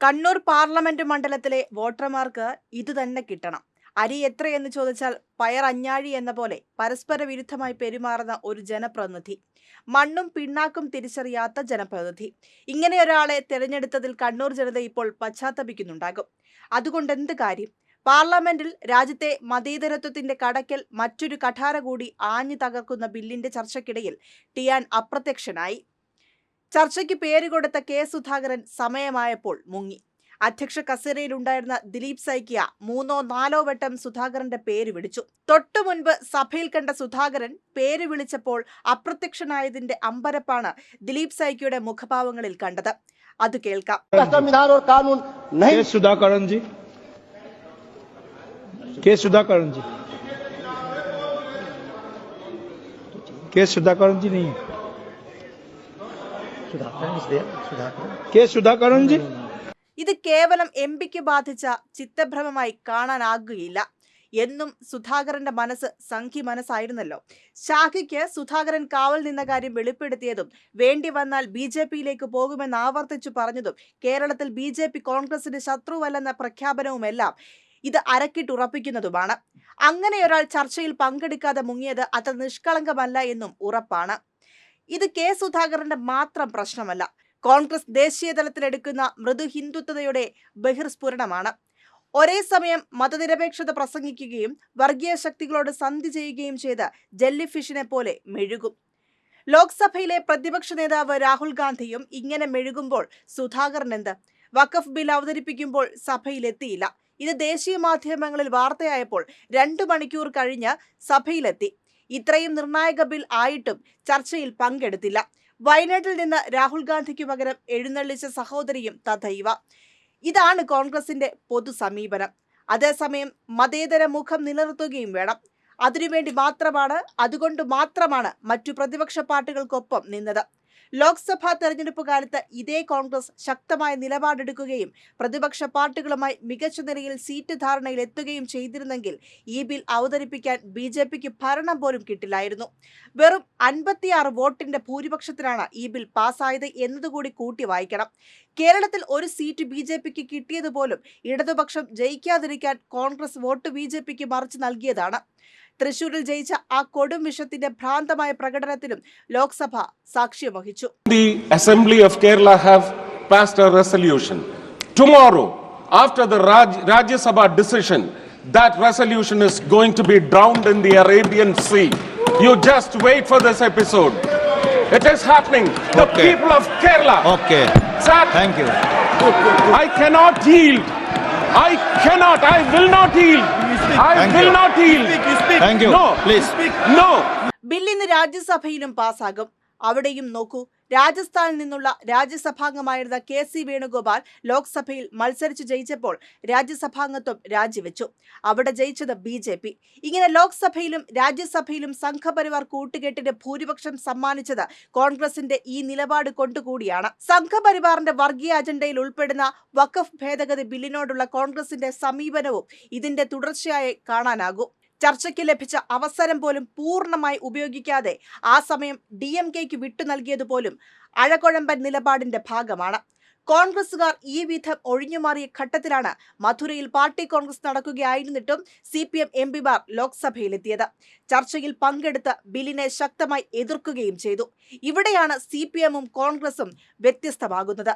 Kannur parliament മണ്ഡലത്തിലെ വോട്ടർമാർക്ക് ഇതുതന്നെ കിട്ടണം. അരി എത്രയെന്ന് ചോദിച്ചാൽ പയർ അഞ്ഞാഴി എന്ന പോലെ പരസ്പര വിരുദ്ധമായി പെരുമാറുന്ന ഒരു ജനപ്രതിനിധി. മണ്ണും പിണ്ണാക്കും തിരിച്ചറിയാത്ത ജനപ്രതിനിധി. ഇങ്ങനെ ഒരാളെ തിരഞ്ഞെടുത്തതിൽ കണ്ണൂർ ജനത ഇപ്പോൾ പശ്ചാത്തപിക്കുന്നുണ്ടാകും. അതുകൊണ്ട് എന്ത് കാര്യം? പാർലമെന്റിൽ രാജ്യത്തെ മതേതരത്വത്തിന്റെ കടക്കൽ മറ്റൊരു കഠാര കൂടി ആഞ്ഞു തകർക്കുന്ന ബില്ലിന്റെ ചർച്ചയ്ക്കിടയിൽ ടിയാൻ അപ്രത്യക്ഷനായി. ചർച്ചയ്ക്ക് പേര് കൊടുത്ത കെ സുധാകരൻ സമയമായപ്പോൾ മുങ്ങി. അധ്യക്ഷ കസേരയിലുണ്ടായിരുന്ന ദിലീപ് സൈക്കിയ മൂന്നോ നാലോ വട്ടം സുധാകരന്റെ പേര് വിളിച്ചു. തൊട്ടു മുൻപ് സഭയിൽ കണ്ട സുധാകരൻ പേര് വിളിച്ചപ്പോൾ അപ്രത്യക്ഷനായതിന്റെ അമ്പരപ്പാണ് ദിലീപ് സൈക്കിയുടെ മുഖഭാവങ്ങളിൽ കണ്ടത്. അത് കേൾക്കാം. സുധാകരൻ നീ കെ സുധാകരൻജി? ഇത് കേവലം എം പിക്ക് ബാധിച്ച ചിത്തഭ്രമമായി കാണാനാകുകയില്ല. എന്നും സുധാകരന്റെ മനസ്സ് സംഘി മനസ്സായിരുന്നല്ലോ. ഷാഖിക്ക് സുധാകരൻ കാവൽ നിന്ന കാര്യം വെളിപ്പെടുത്തിയതും വേണ്ടി വന്നാൽ ബി ജെ പിയിലേക്ക് പോകുമെന്ന് ആവർത്തിച്ചു പറഞ്ഞതും കേരളത്തിൽ ബി ജെ പി കോൺഗ്രസിന്റെ ശത്രുവല്ലെന്ന പ്രഖ്യാപനവുമെല്ലാം ഇത് അരക്കിട്ടുറപ്പിക്കുന്നതുമാണ് അങ്ങനെയൊരാൾ ചർച്ചയിൽ പങ്കെടുക്കാതെ മുങ്ങിയത് അത്ര നിഷ്കളങ്കമല്ല എന്നും ഉറപ്പാണ്. ഇത് കെ സുധാകരന്റെ മാത്രം പ്രശ്നമല്ല. കോൺഗ്രസ് ദേശീയ തലത്തിലെടുക്കുന്ന മൃദു ഹിന്ദുത്വതയുടെ ബഹിർസ്ഫുരണമാണ്. ഒരേ സമയം മതനിരപേക്ഷത പ്രസംഗിക്കുകയും വർഗീയ ശക്തികളോട് സന്ധി ചെയ്യുകയും ചെയ്ത ജെല്ലിഫിഷിനെ പോലെ മെഴുകും. ലോക്സഭയിലെ പ്രതിപക്ഷ നേതാവ് രാഹുൽ ഗാന്ധിയും ഇങ്ങനെ മെഴുകുമ്പോൾ സുധാകരൻ എന്ത് വഖഫ് ബിൽ അവതരിപ്പിക്കുമ്പോൾ സഭയിലെത്തിയില്ല. ഇത് ദേശീയ മാധ്യമങ്ങളിൽ വാർത്തയായപ്പോൾ രണ്ടു മണിക്കൂർ കഴിഞ്ഞ് സഭയിലെത്തി. ഇത്രയും നിർണായക ബിൽ ആയിട്ടും ചർച്ചയിൽ പങ്കെടുത്തില്ല. വയനാട്ടിൽ നിന്ന് രാഹുൽ ഗാന്ധിക്ക് പകരം എഴുന്നള്ളിച്ച സഹോദരിയും തഥൈവ. ഇതാണ് കോൺഗ്രസിന്റെ പൊതു സമീപനം. അതേസമയം മതേതര മുഖം നിലനിർത്തുകയും വേണം. അതിനുവേണ്ടി മാത്രമാണ് അതുകൊണ്ട് മാത്രമാണ് മറ്റു പ്രതിപക്ഷ പാർട്ടികൾക്കൊപ്പം നിന്നത്. ലോക്സഭാ തെരഞ്ഞെടുപ്പ് കാലത്ത് ഇതേ കോൺഗ്രസ് ശക്തമായ നിലപാടെടുക്കുകയും പ്രതിപക്ഷ പാർട്ടികളുമായി മികച്ച നിലയിൽ സീറ്റ് ധാരണയിൽ എത്തുകയും ചെയ്തിരുന്നെങ്കിൽ ഈ ബിൽ അവതരിപ്പിക്കാൻ ബി ജെ പിക്ക് ഭരണം പോലും കിട്ടില്ലായിരുന്നു. വെറും അൻപത്തിയാറ് വോട്ടിന്റെ ഭൂരിപക്ഷത്തിലാണ് ഈ ബിൽ പാസ്സായത് എന്നതുകൂടി കൂട്ടി വായിക്കണം. കേരളത്തിൽ ഒരു സീറ്റ് ബി ജെ പിക്ക് കിട്ടിയതുപോലും ഇടതുപക്ഷം ജയിക്കാതിരിക്കാൻ കോൺഗ്രസ് വോട്ട് ബി ജെ പിക്ക് മറിച്ച് നൽകിയതാണ്. തൃശൂരിൽ ജയിച്ച ആ കൊടും വിഷത്തിന്റെ ഭ്രാന്തമായ പ്രകടനത്തിനും ലോക്സഭ സാക്ഷ്യം വഹിച്ചു. The assembly of Kerala have passed a resolution tomorrow after the Rajya Sabha decision that resolution is going to be drowned in the Arabian sea you just wait for this episode it is happening the people of Kerala okay sir thank you I cannot heal I cannot I will not heal ബില്ലിന്ന് രാജ്യസഭയിലും പാസ്സാകും അവിടെയും നോക്കൂ രാജസ്ഥാനിൽ നിന്നുള്ള രാജ്യസഭാംഗമായിരുന്ന K C Venugopal ലോക്സഭയിൽ മത്സരിച്ച് ജയിച്ചപ്പോൾ രാജ്യസഭാംഗത്വം രാജിവെച്ചു. അവിടെ ജയിച്ചത് ബി ജെ പി. ഇങ്ങനെ ലോക്സഭയിലും രാജ്യസഭയിലും സംഘപരിവാർ കൂട്ടുകെട്ടിന് ഭൂരിപക്ഷം സമ്മാനിച്ചത് കോൺഗ്രസിന്റെ ഈ നിലപാട് കൊണ്ടുകൂടിയാണ്. സംഘപരിവാറിന്റെ വർഗീയ അജണ്ടയിൽ ഉൾപ്പെടുന്ന വഖഫ് ഭേദഗതി ബില്ലിനോടുള്ള കോൺഗ്രസിന്റെ സമീപനവും ഇതിന്റെ തുടർച്ചയായി കാണാനാകൂ. ചർച്ചയ്ക്ക് ലഭിച്ച അവസരം പോലും പൂർണമായി ഉപയോഗിക്കാതെ ആ സമയം ഡി എം കെക്ക് വിട്ടു നൽകിയതുപോലും അഴകൊഴമ്പൻ നിലപാടിന്റെ ഭാഗമാണ്. കോൺഗ്രസുകാർ ഈ വിധം ഒഴിഞ്ഞുമാറിയ ഘട്ടത്തിലാണ് മധുരയിൽ പാർട്ടി കോൺഗ്രസ് നടക്കുകയായിരുന്നിട്ടും സി പി എം എം പിമാർ ലോക്സഭയിലെത്തിയത്. ചർച്ചയിൽ പങ്കെടുത്ത് ബില്ലിനെ ശക്തമായി എതിർക്കുകയും ചെയ്തു. ഇവിടെയാണ് സി പി എമ്മും കോൺഗ്രസും വ്യത്യസ്തമാകുന്നത്.